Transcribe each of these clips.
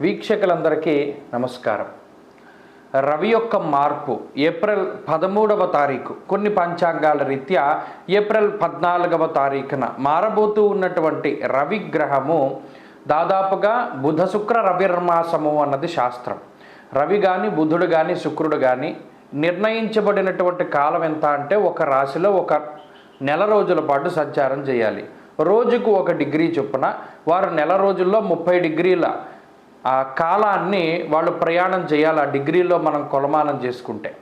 వీక్షకులందరికీ నమస్కారం. రవి యొక్క మార్పు ఏప్రిల్ పదమూడవ తారీఖు కొన్ని పంచాంగాల రీత్యా ఏప్రిల్ పద్నాలుగవ తారీఖున మారబోతూ ఉన్నటువంటి రవి గ్రహము దాదాపుగా బుధ శుక్ర రవిర్మాసము అన్నది శాస్త్రం. రవి కానీ బుధుడు కానీ శుక్రుడు కానీ నిర్ణయించబడినటువంటి కాలం ఎంత అంటే ఒక రాశిలో ఒక నెల రోజుల పాటు సంచారం చేయాలి. రోజుకు ఒక డిగ్రీ చొప్పున వారు నెల రోజుల్లో ముప్పై డిగ్రీల ఆ కాలాన్ని వాళ్ళు ప్రయాణం చేయాలి ఆ డిగ్రీలో మనం కొలమానం చేసుకుంటే.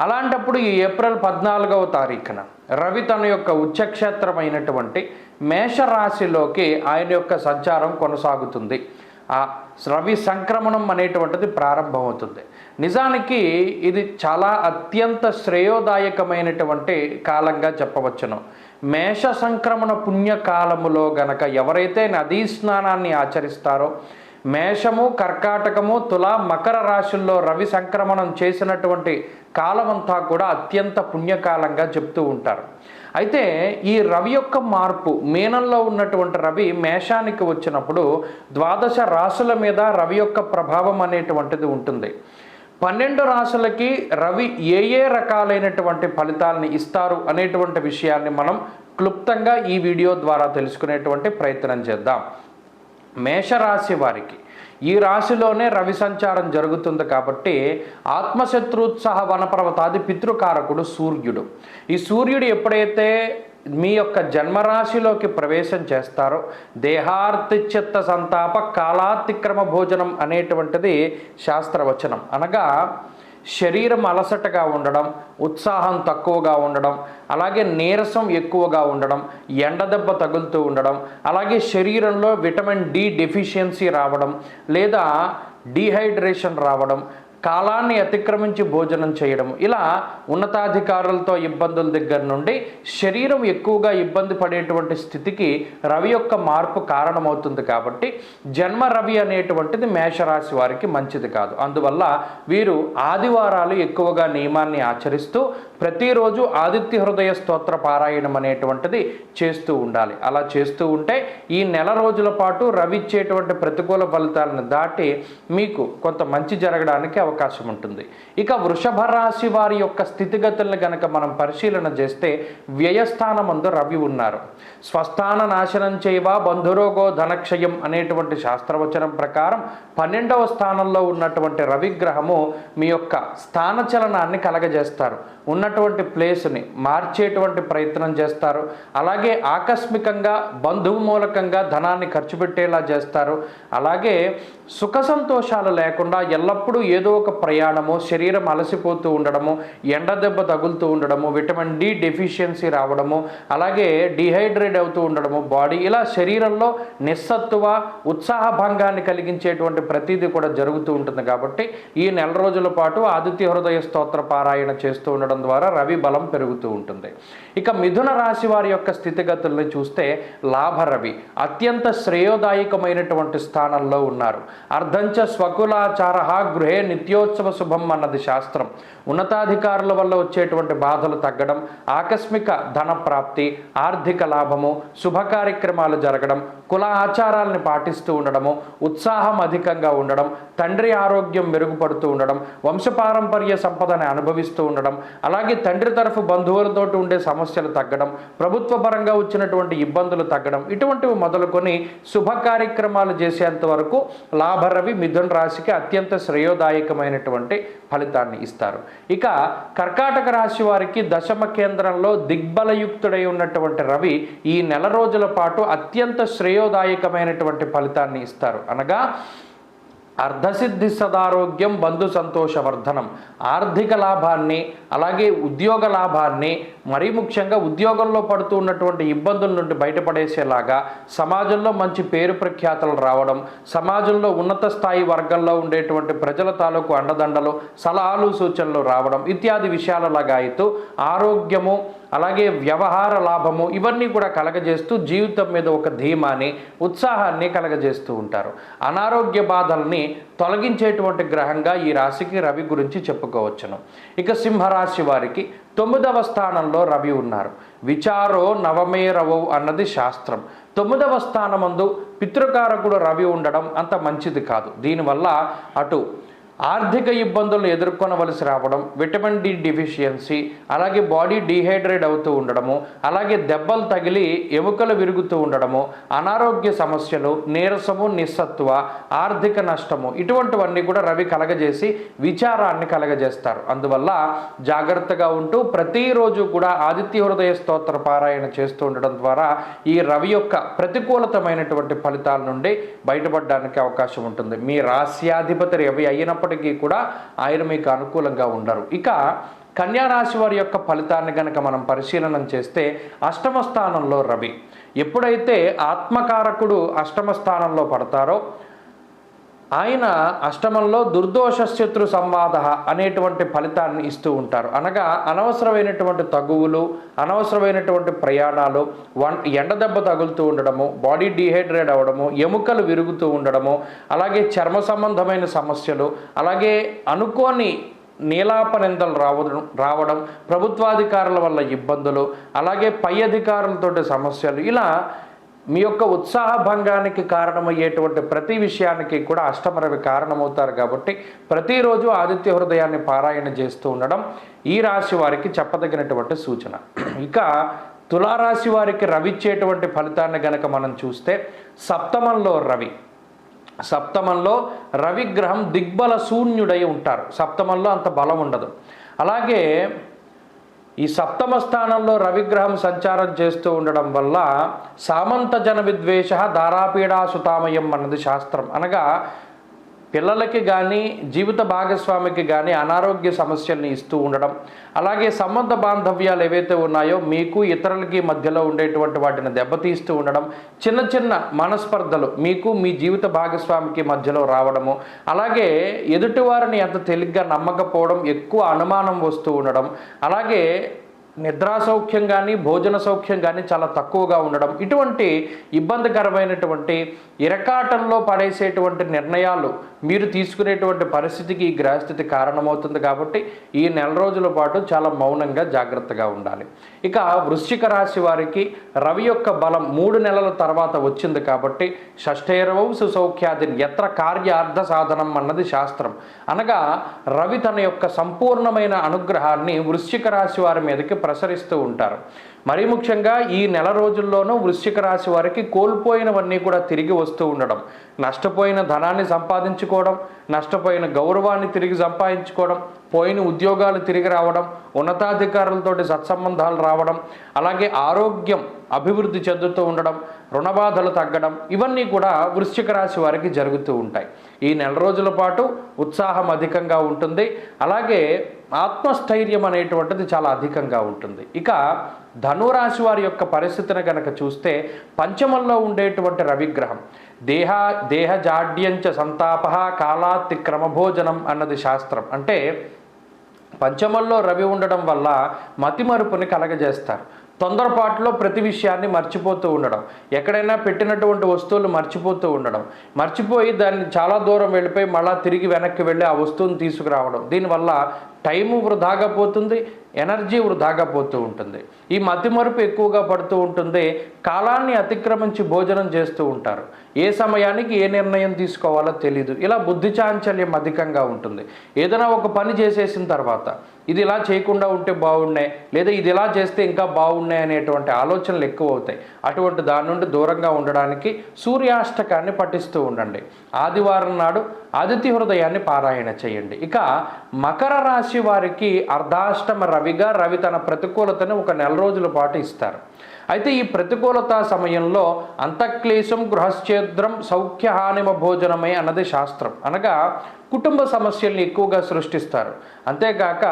అలాంటప్పుడు ఈ ఏప్రిల్ పద్నాలుగవ తారీఖున రవి తన యొక్క ఉచ్చక్షేత్రమైనటువంటి మేషరాశిలోకి ఆయన యొక్క సంచారం కొనసాగుతుంది. ఆ రవి సంక్రమణం అనేటువంటిది ప్రారంభమవుతుంది. నిజానికి ఇది చాలా అత్యంత శ్రేయోదాయకమైనటువంటి కాలంగా చెప్పవచ్చును. మేష సంక్రమణ పుణ్యకాలములో గనక ఎవరైతే నదీ స్నానాన్ని ఆచరిస్తారో మేషము కర్కాటకము తుల మకర రాశుల్లో రవి సంక్రమణం చేసినటువంటి కాలమంతా కూడా అత్యంత పుణ్యకాలంగా చెప్తూ ఉంటారు. అయితే ఈ రవి యొక్క మార్పు మీనంలో ఉన్నటువంటి రవి మేషానికి వచ్చినప్పుడు ద్వాదశ రాశుల మీద రవి యొక్క ప్రభావం అనేటువంటిది ఉంటుంది. పన్నెండు రాశులకి రవి ఏ ఏ రకాలైనటువంటి ఫలితాలని ఇస్తారు అనేటువంటి విషయాన్ని మనం క్లుప్తంగా ఈ వీడియో ద్వారా తెలుసుకునేటువంటి ప్రయత్నం చేద్దాం. మేషరాశి వారికి. ఈ రాశిలోనే రవి సంచారం జరుగుతుంది కాబట్టి ఆత్మశత్రుత్సాహ వనపర్వతాది పితృకారకుడు సూర్యుడు. ఈ సూర్యుడు ఎప్పుడైతే మీ యొక్క జన్మరాశిలోకి ప్రవేశం చేస్తారో దేహార్తిచిత్త సంతాప కాలాతిక్రమ భోజనం అనేటువంటిది శాస్త్రవచనం. అనగా శరీరం అలసటగా ఉండడం ఉత్సాహం తక్కువగా ఉండడం అలాగే నీరసం ఎక్కువగా ఉండడం ఎండదెబ్బ తగులుతూ ఉండడం అలాగే శరీరంలో విటమిన్ డి డెఫిషియన్సీ రావడం లేదా డీహైడ్రేషన్ రావడం కాలాన్ని అతిక్రమించి భోజనం చేయడం. ఇలా ఉన్నతాధికారులతో ఇబ్బందుల దగ్గర నుండి శరీరం ఎక్కువగా ఇబ్బంది పడేటువంటి స్థితికి రవి యొక్క మార్పు కారణమవుతుంది కాబట్టి జన్మ రవి అనేటువంటిది మేషరాశి వారికి మంచిది కాదు. అందువల్ల వీరు ఆదివారాలు ఎక్కువగా నియమాన్ని ఆచరిస్తూ ప్రతిరోజు ఆదిత్య హృదయ స్తోత్ర పారాయణం అనేటువంటిది చేస్తూ ఉండాలి. అలా చేస్తూ ఉంటే ఈ నెల రోజుల పాటు రవి ఇచ్చేటువంటి ప్రతికూల ఫలితాలను దాటి మీకు కొంత మంచి జరగడానికి అవకాశం ఉంటుంది. ఇక వృషభ రాశి వారి యొక్క స్థితిగతులను గనక మనం పరిశీలన చేస్తే వ్యయస్థానమందు రవి ఉన్నారు. స్వస్థాన నాశనం చేయవా బంధురోగో ధనక్షయం అనేటువంటి శాస్త్రవచనం ప్రకారం పన్నెండవ స్థానంలో ఉన్నటువంటి రవిగ్రహము మీ యొక్క స్థానచలనాన్ని కలగజేస్తారు. ఉన్నట్టు ఉన్నటువంటి ప్లేస్ని మార్చేటువంటి ప్రయత్నం చేస్తారు. అలాగే ఆకస్మికంగా బంధువు మూలకంగా ధనాన్ని ఖర్చు పెట్టేలా చేస్తారు. అలాగే సుఖ సంతోషాలు లేకుండా ఎల్లప్పుడూ ఏదో ఒక ప్రయాణము శరీరం అలసిపోతూ ఉండడము ఎండ దెబ్బ తగులుతూ ఉండడము విటమిన్ డి డెఫిషియన్సీ రావడము అలాగే డిహైడ్రేట్ అవుతూ ఉండడము బాడీ ఇలా శరీరంలో నిస్సత్తువ ఉత్సాహభంగాన్ని కలిగించేటువంటి ప్రతిదీ కూడా జరుగుతూ ఉంటుంది కాబట్టి ఈ నెల రోజుల పాటు ఆదిత్య హృదయ స్తోత్ర పారాయణ చేస్తూ ఉండడం ద్వారా రవి బలం పెరుగుతూ ఉంటుంది. ఇక మిథున రాశి వారి యొక్క స్థితిగతుల్ని చూస్తే లాభ రవి అత్యంత శ్రేయోదాయకమైనటువంటి స్థానంలో ఉన్నారు. అర్ధంచ స్వకులాచార గృహే నిత్యోత్సవ శుభం అన్నది శాస్త్రం. ఉన్నతాధికారుల వల్ల వచ్చేటువంటి బాధలు తగ్గడం ఆకస్మిక ధన ప్రాప్తి ఆర్థిక లాభము శుభ కార్యక్రమాలు జరగడం కుల ఆచారాలను పాటిస్తూ ఉండడము ఉత్సాహం అధికంగా ఉండడం తండ్రి ఆరోగ్యం మెరుగుపడుతూ ఉండడం వంశపారంపర్య సంపదని అనుభవిస్తూ ఉండడం అలాగే తండ్రి తరఫు బంధువులతో ఉండే సమస్యలు తగ్గడం ప్రభుత్వ పరంగా వచ్చినటువంటి ఇబ్బందులు తగ్గడం ఇటువంటివి మొదలుకొని శుభ కార్యక్రమాలు చేసేంత వరకు లాభరవి మిథున్ రాశికి అత్యంత శ్రేయోదాయకమైనటువంటి ఫలితాన్ని ఇస్తారు. ఇక కర్కాటక రాశి వారికి దశమ కేంద్రంలో దిగ్బలయుక్తుడై ఉన్నటువంటి రవి ఈ నెల రోజుల పాటు అత్యంత శ్రేయోదాయకమైనటువంటి ఫలితాన్ని ఇస్తారు. అనగా అర్ధసిద్ధి సదారోగ్యం బంధు సంతోషవర్ధనం ఆర్థిక లాభాన్ని అలాగే ఉద్యోగ లాభాన్ని మరీ ముఖ్యంగా ఉద్యోగంలో పడుతూ ఉన్నటువంటి ఇబ్బందుల నుండి బయటపడేసేలాగా సమాజంలో మంచి పేరు ప్రఖ్యాతలు రావడం సమాజంలో ఉన్నత స్థాయి వర్గంలో ఉండేటువంటి ప్రజల తాలూకు అండదండలు సలహాలు సూచనలు రావడం ఇత్యాది విషయాలలాగా అయితే ఆరోగ్యము అలాగే వ్యవహార లాభము ఇవన్నీ కూడా కలగజేస్తూ జీవితం మీద ఒక ధీమాని ఉత్సాహాన్ని కలగజేస్తూ ఉంటారు. అనారోగ్య బాధల్ని తొలగించేటువంటి గ్రహంగా ఈ రాశికి రవి గురించి చెప్పుకోవచ్చును. ఇక సింహరాశి వారికి తొమ్మిదవ స్థానంలో రవి ఉన్నారు. విచారో నవమే రవౌ అన్నది శాస్త్రం. తొమ్మిదవ స్థానమందు పితృకారకుడు రవి ఉండడం అంత మంచిది కాదు. దీనివల్ల అటు ఆర్థిక ఇబ్బందులను ఎదుర్కొనవలసి రావడం విటమిన్ డి డిఫిషియన్సీ అలాగే బాడీ డీహైడ్రేట్ అవుతూ ఉండడము అలాగే దెబ్బలు తగిలి ఎముకలు విరుగుతూ ఉండడము అనారోగ్య సమస్యలు నీరసము నిస్సత్వ ఆర్థిక నష్టము ఇటువంటివన్నీ కూడా రవి కలగజేసి విచారాన్ని కలగజేస్తారు. అందువల్ల జాగ్రత్తగా ఉంటూ ప్రతిరోజు కూడా ఆదిత్య హృదయ స్తోత్ర పారాయణ చేస్తూ ఉండడం ద్వారా ఈ రవి యొక్క ప్రతికూలతమైనటువంటి ఫలితాల నుండి బయటపడడానికి అవకాశం ఉంటుంది. మీ రాస్యాధిపతి రవి ఉన్నప్పటికీ కూడా ఆయన మీకు అనుకూలంగా ఉండరు. ఇక కన్యారాశి వారి యొక్క ఫలితాన్ని గనక మనం పరిశీలన చేస్తే అష్టమ స్థానంలో రవి. ఎప్పుడైతే ఆత్మకారకుడు అష్టమ స్థానంలో పడతారో ఆయన అష్టమంలో దుర్దోష శత్రు సంవాద అనేటువంటి ఫలితాన్ని ఇస్తూ ఉంటారు. అనగా అనవసరమైనటువంటి తగువులు అనవసరమైనటువంటి ప్రయాణాలు వన్ ఎండదెబ్బ తగులుతూ ఉండడము బాడీ డీహైడ్రేట్ అవ్వడము ఎముకలు విరుగుతూ ఉండడము అలాగే చర్మ సంబంధమైన సమస్యలు అలాగే అనుకోని నీలాపనిందలు రావడం రావడం ప్రభుత్వాధికారుల వల్ల ఇబ్బందులు అలాగే పై అధికారులతో సమస్యలు ఇలా మీ యొక్క ఉత్సాహ భంగానికి కారణమయ్యేటువంటి ప్రతి విషయానికి కూడా అష్టమరవి కారణమవుతారు కాబట్టి ప్రతిరోజు ఆదిత్య హృదయాన్ని పారాయణ చేస్తూ ఉండడం ఈ రాశి వారికి చెప్పదగినటువంటి సూచన. ఇక తులారాశి వారికి రవిచ్చేటువంటి ఫలితాన్ని గనక మనం చూస్తే సప్తమంలో రవి. సప్తమంలో రవిగ్రహం దిగ్బల శూన్యుడై ఉంటారు. సప్తమంలో అంత బలం ఉండదు. అలాగే ఈ సప్తమ స్థానంలో రవిగ్రహం సంచారం చేస్తూ ఉండడం వల్ల సామంత జన విద్వేష దారాపీడా సుతామయం అన్నది శాస్త్రం. అనగా పిల్లలకి కానీ జీవిత భాగస్వామికి కానీ అనారోగ్య సమస్యల్ని ఇస్తూ ఉండడం. అలాగే సంబంధ బాంధవ్యాలు ఏవైతే ఉన్నాయో మీకు ఇతరులకి మధ్యలో ఉండేటువంటి వాటిని దెబ్బతీస్తూ ఉండడం. చిన్న చిన్న మనస్పర్ధలు మీకు మీ జీవిత భాగస్వామికి మధ్యలో రావడము. అలాగే ఎదుటివారిని ఎంత తేలిగ్గా నమ్మకపోవడం ఎక్కువ అనుమానం వస్తూ ఉండడం. అలాగే నిద్రా సౌఖ్యం కానీ భోజన సౌఖ్యం కానీ చాలా తక్కువగా ఉండడం ఇటువంటి ఇబ్బందికరమైనటువంటి ఇరకాటంలో పడేసేటువంటి నిర్ణయాలు మీరు తీసుకునేటువంటి పరిస్థితికి ఈ గ్రహస్థితి కారణమవుతుంది కాబట్టి ఈ నెల రోజుల పాటు చాలా మౌనంగా జాగ్రత్తగా ఉండాలి. ఇక వృశ్చిక రాశి వారికి రవి యొక్క బలం మూడు నెలల తర్వాత వచ్చింది కాబట్టి షష్ఠైరవం సుసౌఖ్యాదిని ఎత్ర కార్యార్థ సాధనం అన్నది శాస్త్రం. అనగా రవి తన యొక్క సంపూర్ణమైన అనుగ్రహాన్ని వృశ్చిక రాశి వారి మీదకి ప్రసరిస్తూ ఉంటారు. మరీ ముఖ్యంగా ఈ నెల రోజుల్లోనూ వృశ్చిక రాశి వారికి కోల్పోయినవన్నీ కూడా తిరిగి వస్తూ ఉండడం. నష్టపోయిన ధనాన్ని సంపాదించుకోవడం నష్టపోయిన గౌరవాన్ని తిరిగి సంపాదించుకోవడం పోయిన ఉద్యోగాలు తిరిగి రావడం ఉన్నతాధికారులతోటి సత్సంబంధాలు రావడం అలాగే ఆరోగ్యం అభివృద్ధి చెందుతూ ఉండడం రుణబాధలు తగ్గడం ఇవన్నీ కూడా వృశ్చిక రాశి వారికి జరుగుతూ ఉంటాయి. ఈ నెల రోజుల పాటు ఉత్సాహం అధికంగా ఉంటుంది. అలాగే ఆత్మస్థైర్యం అనేటువంటిది చాలా అధికంగా ఉంటుంది. ఇక ధనురాశి వారి యొక్క పరిస్థితిని కనుక చూస్తే పంచమంలో ఉండేటువంటి రవిగ్రహం. దేహ దేహజాడ్యంచ సంతాప కాలాతి క్రమభోజనం అన్నది శాస్త్రం. అంటే పంచమంలో రవి ఉండడం వల్ల మతిమరుపుని కలగజేస్తారు. తొందరపాటులో ప్రతి విషయాన్ని మర్చిపోతూ ఉండడం. ఎక్కడైనా పెట్టినటువంటి వస్తువులు మర్చిపోతూ ఉండడం. మర్చిపోయి దాన్ని చాలా దూరం వెళ్ళిపోయి మళ్ళా తిరిగి వెనక్కి వెళ్ళి ఆ వస్తువుని తీసుకురావడం. దీనివల్ల టైము వృధాగా పోతుంది ఎనర్జీ వృధాగా పోతూ ఉంటుంది. ఈ మతిమరుపు ఎక్కువగా పడుతూ ఉంటుంది కాలాన్ని అతిక్రమించి భోజనం చేస్తూ ఉంటారు. ఏ సమయానికి ఏ నిర్ణయం తీసుకోవాలో తెలియదు ఇలా బుద్ధి చాంచల్యం అధికంగా ఉంటుంది. ఏదైనా ఒక పని చేసేసిన తర్వాత ఇది ఇలా చేయకుండా ఉంటే బాగున్నాయి లేదా ఇది ఇలా చేస్తే ఇంకా బాగున్నాయి అనేటువంటి ఆలోచనలు ఎక్కువ అవుతాయి అటువంటి దాని నుండి దూరంగా ఉండడానికి సూర్యాష్టకాన్ని పఠిస్తూ ఉండండి. ఆదివారం నాడు ఆదిత్య హృదయాన్ని పారాయణ చేయండి. ఇక మకర రాశి వారికి అర్ధాష్టమ రవిగా రవి తన ప్రతికూలతను ఒక నెల రోజుల పాటు ఇస్తారు. అయితే ఈ ప్రతికూలత సమయంలో అంతఃక్లేశం గృహశ్చేద్రం సౌఖ్యహానిమ భోజనమే అన్నది శాస్త్రం. అనగా కుటుంబ సమస్యల్ని ఎక్కువగా సృష్టిస్తారు. అంతేకాక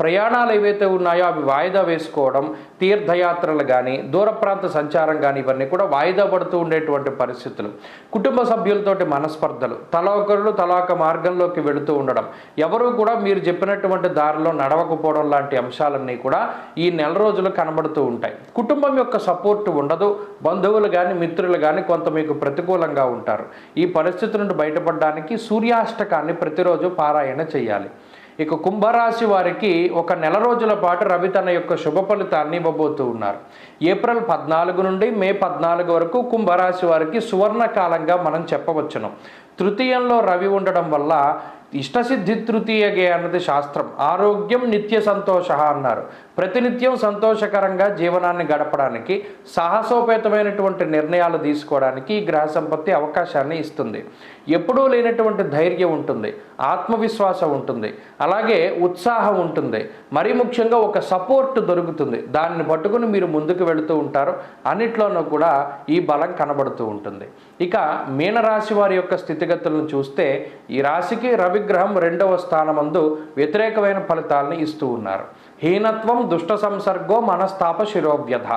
ప్రయాణాలు ఏవైతే ఉన్నాయో అవి వాయిదా వేసుకోవడం తీర్థయాత్రలు కానీ దూర ప్రాంత సంచారం కానీ ఇవన్నీ కూడా వాయిదా పడుతూ ఉండేటువంటి పరిస్థితులు. కుటుంబ సభ్యులతోటి మనస్పర్ధలు తల ఒకరు తల ఒక మార్గంలోకి వెళుతూ ఉండడం ఎవరు కూడా మీరు చెప్పినటువంటి దారిలో నడవకపోవడం లాంటి అంశాలన్నీ కూడా ఈ నెల రోజులు కనబడుతూ ఉంటాయి. కుటుంబం యొక్క సపోర్ట్ ఉండదు బంధువులు కానీ మిత్రులు కానీ కొంత మీకు ప్రతికూలంగా ఉంటారు. ఈ పరిస్థితి నుండి బయటపడడానికి సూర్యాష్టకాన్ని ప్రతిరోజు పారాయణ చేయాలి ఇక కుంభరాశి వారికి ఒక నెల రోజుల పాటు రవి తన యొక్క శుభ ఫలితాన్ని ఇవ్వబోతూ ఉన్నారు. ఏప్రిల్ పద్నాలుగు నుండి మే పద్నాలుగు వరకు కుంభరాశి వారికి సువర్ణ కాలంగా మనం చెప్పవచ్చును. తృతీయంలో రవి ఉండడం వల్ల ఇష్టసిద్ధి తృతీయగే అన్నది శాస్త్రం. ఆరోగ్యం నిత్య సంతోష అన్నారు. ప్రతినిత్యం సంతోషకరంగా జీవనాన్ని గడపడానికి సాహసోపేతమైనటువంటి నిర్ణయాలు తీసుకోవడానికి ఈ గ్రహ సంపత్తి అవకాశాన్ని ఇస్తుంది. ఎప్పుడూ లేనటువంటి ధైర్యం ఉంటుంది ఆత్మవిశ్వాసం ఉంటుంది అలాగే ఉత్సాహం ఉంటుంది. మరీ ముఖ్యంగా ఒక సపోర్ట్ దొరుకుతుంది. దాన్ని పట్టుకుని మీరు ముందుకు వెళుతూ ఉంటారు అన్నిట్లోనూ కూడా ఈ బలం కనబడుతూ ఉంటుంది. ఇక మీనరాశి వారి యొక్క స్థితిగతులను చూస్తే ఈ రాశికి రవిగ్రహం రెండవ స్థానమందు వ్యతిరేకమైన ఫలితాలను ఇస్తూ ఉన్నారు. హీనత్వం దుష్ట సంసర్గో మనస్తాప శిరోవ్యధ.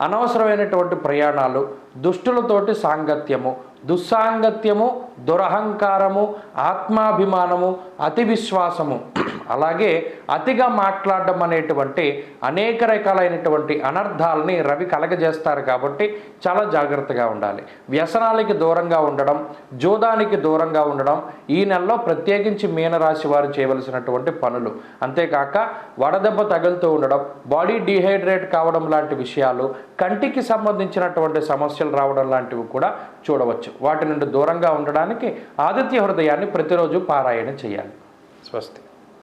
అనవసరమైనటువంటి ప్రయాణాలు దుష్టులతోటి సాంగత్యము దుస్సాంగత్యము దురహంకారము ఆత్మాభిమానము అతి విశ్వాసము అలాగే అతిగా మాట్లాడడం అనేటువంటి అనేక రకాలైనటువంటి అనర్థాలని రవి కలగజేస్తారు కాబట్టి చాలా జాగ్రత్తగా ఉండాలి. వ్యసనాలకి దూరంగా ఉండడం జోదానికి దూరంగా ఉండడం ఈ నెలలో ప్రత్యేకించి మీనరాశి వారు చేయవలసినటువంటి పనులు. అంతేకాక వడదెబ్బ తగులుతూ ఉండడం బాడీ డీహైడ్రేట్ కావడం లాంటి విషయాలు కంటికి సంబంధించినటువంటి సమస్యలు రావడం లాంటివి కూడా చూడవచ్చు. వాటి నుండి దూరంగా ఉండడానికి ఆదిత్య హృదయాన్ని ప్రతిరోజు పారాయణ చేయాలి. స్వస్తి.